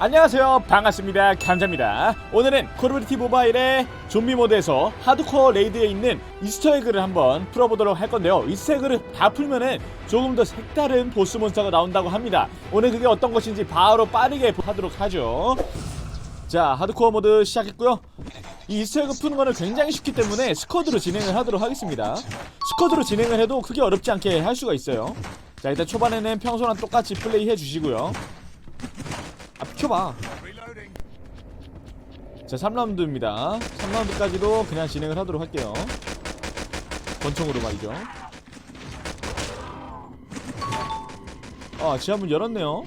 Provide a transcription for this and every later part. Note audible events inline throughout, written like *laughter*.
안녕하세요. 반갑습니다. 감자입니다. 오늘은 콜오브듀티 모바일의 좀비 모드에서 하드코어 레이드에 있는 이스터에그를 한번 풀어보도록 할 건데요. 이스터에그를 다 풀면은 조금 더 색다른 보스 몬스터가 나온다고 합니다. 오늘 그게 어떤 것인지 바로 빠르게 하도록 하죠. 자 하드코어 모드 시작했고요. 이 이스터에그 푸는 거는 굉장히 쉽기 때문에 스쿼드로 진행을 하도록 하겠습니다. 스쿼드로 진행을 해도 크게 어렵지 않게 할 수가 있어요. 자 일단 초반에는 평소랑 똑같이 플레이 해주시고요 아 비켜봐. 자 3라운드입니다. 3라운드까지도 그냥 진행을 하도록 할게요. 권총으로 말이죠. 아 지하문 열었네요.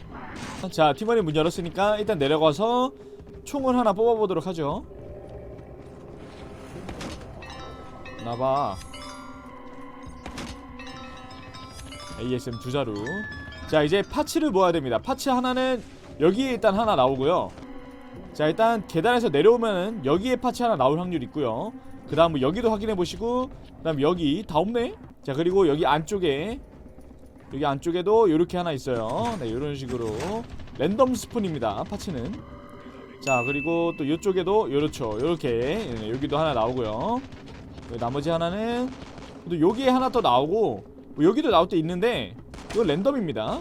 자 팀원이 문 열었으니까 일단 내려가서 총을 하나 뽑아보도록 하죠. 나봐. ASM 두 자루. 자 이제 파츠를 모아야 됩니다. 파츠 하나는 여기에 일단 하나 나오고요. 자 일단 계단에서 내려오면은 여기에 파츠 하나 나올 확률 있고요. 그 다음 뭐 여기도 확인해 보시고 그 다음 여기 다 없네? 자 그리고 여기 안쪽에 여기 안쪽에도 이렇게 하나 있어요. 네 이런 식으로. 랜덤 스푼입니다 파츠는. 자 그리고 또 이쪽에도 이렇죠. 이렇게. 여기도 하나 나오고요. 그 나머지 하나는 또 여기에 하나 더 나오고 뭐 여기도 나올 때 있는데 이거 랜덤입니다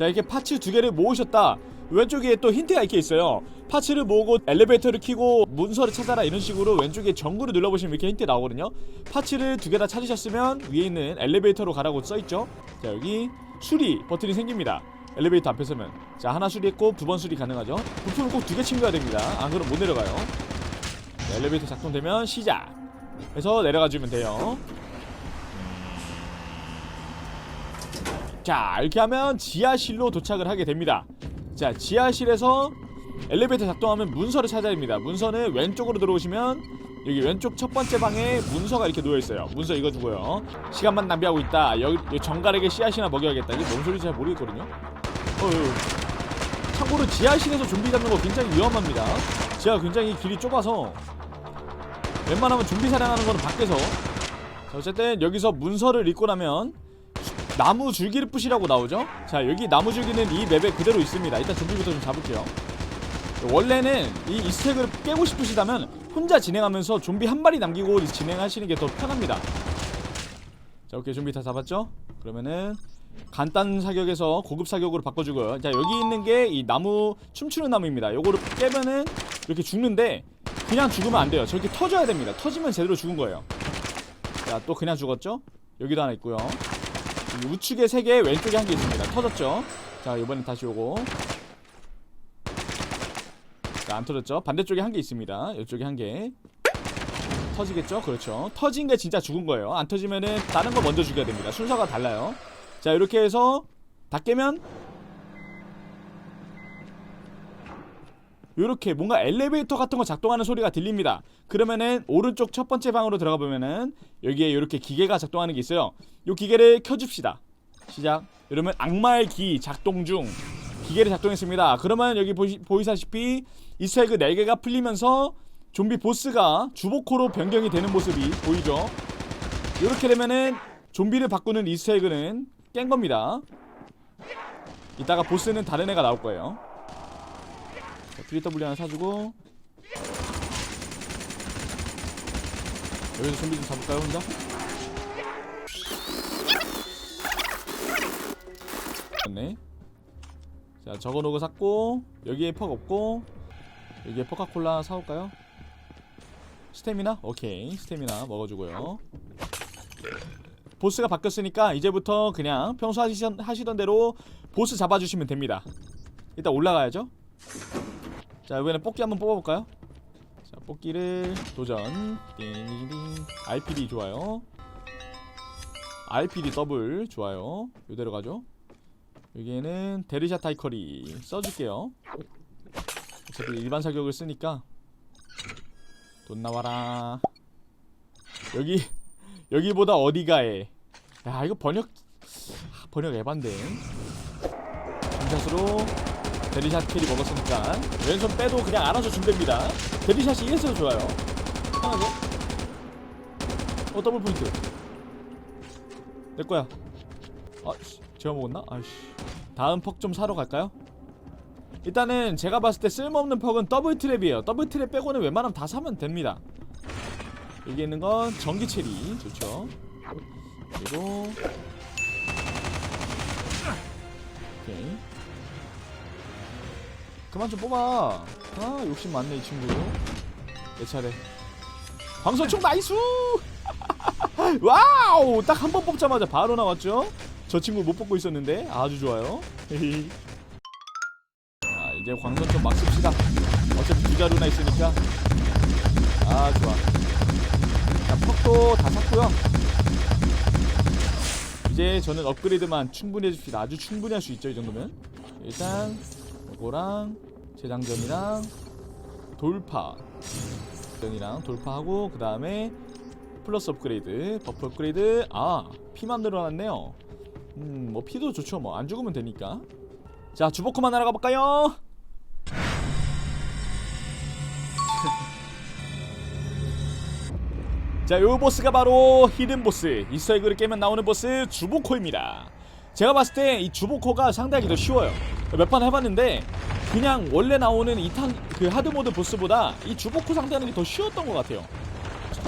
자 이렇게 파츠 두 개를 모으셨다. 왼쪽에 또 힌트가 이렇게 있어요. 파츠를 모으고 엘리베이터를 키고 문서를 찾아라 이런 식으로 왼쪽에 전구를 눌러보시면 이렇게 힌트 나오거든요. 파츠를 두 개 다 찾으셨으면 위에 있는 엘리베이터로 가라고 써있죠? 자 여기 수리 버튼이 생깁니다. 엘리베이터 앞에 서면. 자 하나 수리했고 두 번 수리 가능하죠? 부품을 꼭두 개 챙겨야 됩니다. 안 그럼 못 내려가요. 자, 엘리베이터 작동되면 시작. 해서 내려가주면 돼요 자 이렇게 하면 지하실로 도착을 하게 됩니다. 자 지하실에서 엘리베이터 작동하면 문서를 찾아야 됩니다. 문서는 왼쪽으로 들어오시면 여기 왼쪽 첫 번째 방에 문서가 이렇게 놓여있어요. 문서 읽어주고요. 시간만 낭비하고 있다. 여기, 여기 정갈에게 씨앗이나 먹여야겠다. 이게 뭔 소리인지 잘 모르겠거든요. 어, 어. 참고로 지하실에서 좀비 잡는 거 굉장히 위험합니다. 지하가 굉장히 길이 좁아서 웬만하면 좀비 사냥하는 거는 밖에서. 자 어쨌든 여기서 문서를 읽고 나면 나무 줄기를 부시라고 나오죠? 자 여기 나무 줄기는 이 맵에 그대로 있습니다. 일단 좀비부터 좀 잡을게요. 원래는 이 이스택을 깨고 싶으시다면 혼자 진행하면서 좀비 한 마리 남기고 진행하시는 게 더 편합니다. 자 오케이. 좀비 다 잡았죠? 그러면은 간단 사격에서 고급 사격으로 바꿔주고요. 자 여기 있는 게 이 나무 춤추는 나무입니다. 요거를 깨면은 이렇게 죽는데 그냥 죽으면 안 돼요. 저렇게 터져야 됩니다. 터지면 제대로 죽은 거예요. 자 또 그냥 죽었죠? 여기도 하나 있고요. 이 우측에 3개 왼쪽에 한 개 있습니다. 터졌죠? 자 이번엔 다시 오고. 자 안 터졌죠? 반대쪽에 한 개 있습니다. 이쪽에 한 개. 터지겠죠? 그렇죠. 터진 게 진짜 죽은 거예요. 안 터지면은 다른 거 먼저 죽여야 됩니다. 순서가 달라요. 자 이렇게 해서 다 깨면 이렇게 뭔가 엘리베이터 같은 거 작동하는 소리가 들립니다. 그러면은 오른쪽 첫 번째 방으로 들어가 보면은 여기에 이렇게 기계가 작동하는 게 있어요. 이 기계를 켜줍시다. 시작. 이러면 악마의 기 작동 중 기계를 작동했습니다. 그러면 여기 보시, 보이사시피 이스터에그 4개가 풀리면서 좀비 보스가 주보코로 변경이 되는 모습이 보이죠. 이렇게 되면은 좀비를 바꾸는 이스터에그는 깬 겁니다. 이따가 보스는 다른 애가 나올 거예요. 자, PW 하나 사주고 여기서 좀비 좀 잡을까요 혼자? 네. 자 저거 놓고 샀고 여기에 퍽 없고 여기에 포카콜라 사올까요? 스태미나? 오케이 스태미나 먹어주고요 보스가 바뀌었으니까 이제부터 그냥 평소 하시던, 하시던 대로 보스 잡아주시면 됩니다 일단 올라가야죠 자 이번엔 뽑기 한번 뽑아볼까요? 자 뽑기를 도전. 띵띵띵 RPD 좋아요. RPD 더블 좋아요. 이대로 가죠. 여기에는 데르샤 타이커리 써줄게요. 어차피 일반 사격을 쓰니까. 돈 나와라. 여기 *laughs* 여기보다 어디가에 야 이거 번역 하, 번역 에반데. 중샷으로 데리샷 캐리 먹었으니까 왼손 빼도 그냥 알아서 준비됩니다. 데리샷이 1에서 좋아요. 편하죠? 어 더블 포인트. 내 거야. 아 씨, 제가 먹었나? 아이씨. 다음 퍽 좀 사러 갈까요? 일단은 제가 봤을 때 쓸모없는 퍽은 더블 트랩이에요. 더블 트랩 빼고는 웬만하면 다 사면 됩니다. 여기 있는 건 전기 체리. 좋죠? 그리고 오케이 그만 좀 뽑아. 아 욕심 많네 이 친구. 내 차례. 광선총 나이스! *laughs* 와우! 딱 한 번 뽑자마자 바로 나왔죠? 저 친구 못 뽑고 있었는데 아주 좋아요. *laughs* 자 이제 광선총 막 씁시다. 어차피 두 자루나 있으니까. 아 좋아. 자 퍽도 다 샀고요. 이제 저는 업그레이드만 충분히 해줍시다. 아주 충분히 할 수 있죠 이 정도면. 일단 이거랑 재장전이랑 돌파. 전이랑 돌파하고 그 다음에 플러스 업그레이드 버프 업그레이드. 아 피만 늘어났네요. 음뭐 피도 좋죠 뭐. 안 죽으면 되니까. 자 주보코만 날아가 볼까요? *laughs* 자, 요 보스가 바로 히든 보스. 이스터에그를 깨면 나오는 보스 주보코입니다. 제가 봤을 때 이 주보코가 상당히 더 쉬워요. 몇 판 해봤는데 그냥 원래 나오는 2탄 그 하드 모드 보스보다 이 주보코 상대하는 게 더 쉬웠던 것 같아요.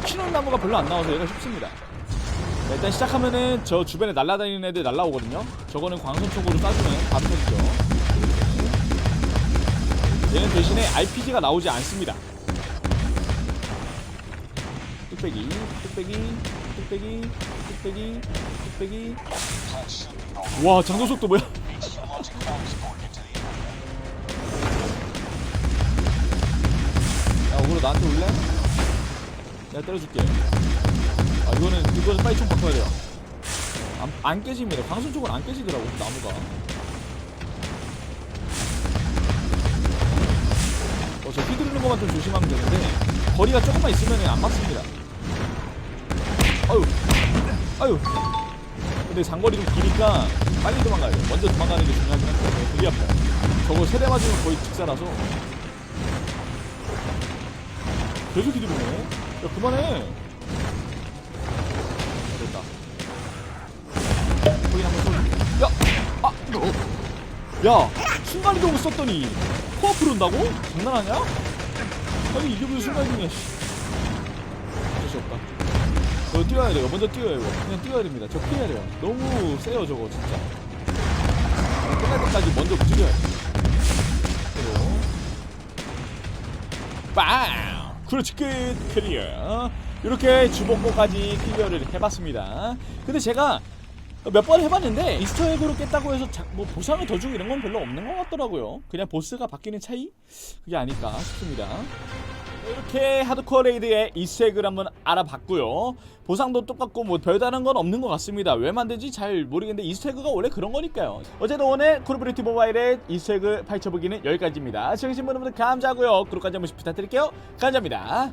치는 나무가 별로 안 나와서 얘가 쉽습니다. 자, 일단 시작하면은 저 주변에 날아다니는 애들 날라오거든요. 저거는 광선 쪽으로 쏴주면 터지죠. 얘는 대신에 RPG가 나오지 않습니다. 뚝배기, 뚝배기, 뚝배기, 뚝배기, 뚝배기. 와, 장전 속도 뭐야? 야, 오그로 나한테 올래? 내가 때려줄게. 아, 이거는 이거는 빨리 총 바꿔야 돼요. 안, 안 깨집니다. 광선 쪽은 안 깨지더라고 나무가. 어, 저 휘두르는 것만 좀 조심하면 되는데 거리가 조금만 있으면 안 맞습니다. 아유, 아유. 근데 장거리 좀 기니까 빨리 도망가야 돼. 먼저 도망가는 게 중요하긴 한데 되게 아파요. 저거 세대 맞으면 거의 직사라서 계속 휘두르네. 야 그만해. 됐다. 거기 한번 쏘. 야, 아, 야, 순간이동을 썼더니 코앞으로 온다고? 장난하냐? 아니 이게 무슨 순간이동이야? 뛰어야 돼요. 먼저 뛰어야 돼요. 그냥 뛰어야 됩니다. 저 피해야 돼요. 너무 세요 저거 진짜. 끝날 때까지 먼저 움직여야 돼. 그리고 빵! 그렇지 끝 클리어. 이렇게 주먹고까지 클리어를 해봤습니다. 근데 제가 몇 번 해봤는데 이스터에그로 깼다고 해서 자, 뭐 보상을 더 주고 이런 건 별로 없는 것 같더라고요. 그냥 보스가 바뀌는 차이? 그게 아닐까 싶습니다. 이렇게 하드코어 레이드의 이스터에그를 한번 알아봤고요. 보상도 똑같고 뭐 별다른 건 없는 것 같습니다. 왜 만든지 잘 모르겠는데 이스터에그가 원래 그런 거니까요. 어제도 오늘 콜오브리티 모바일의 이스터에그 파헤쳐보기는 여기까지입니다. 시청해주신 분들 감사하고요. 구독까지 한 번씩 부탁드릴게요. 감사합니다.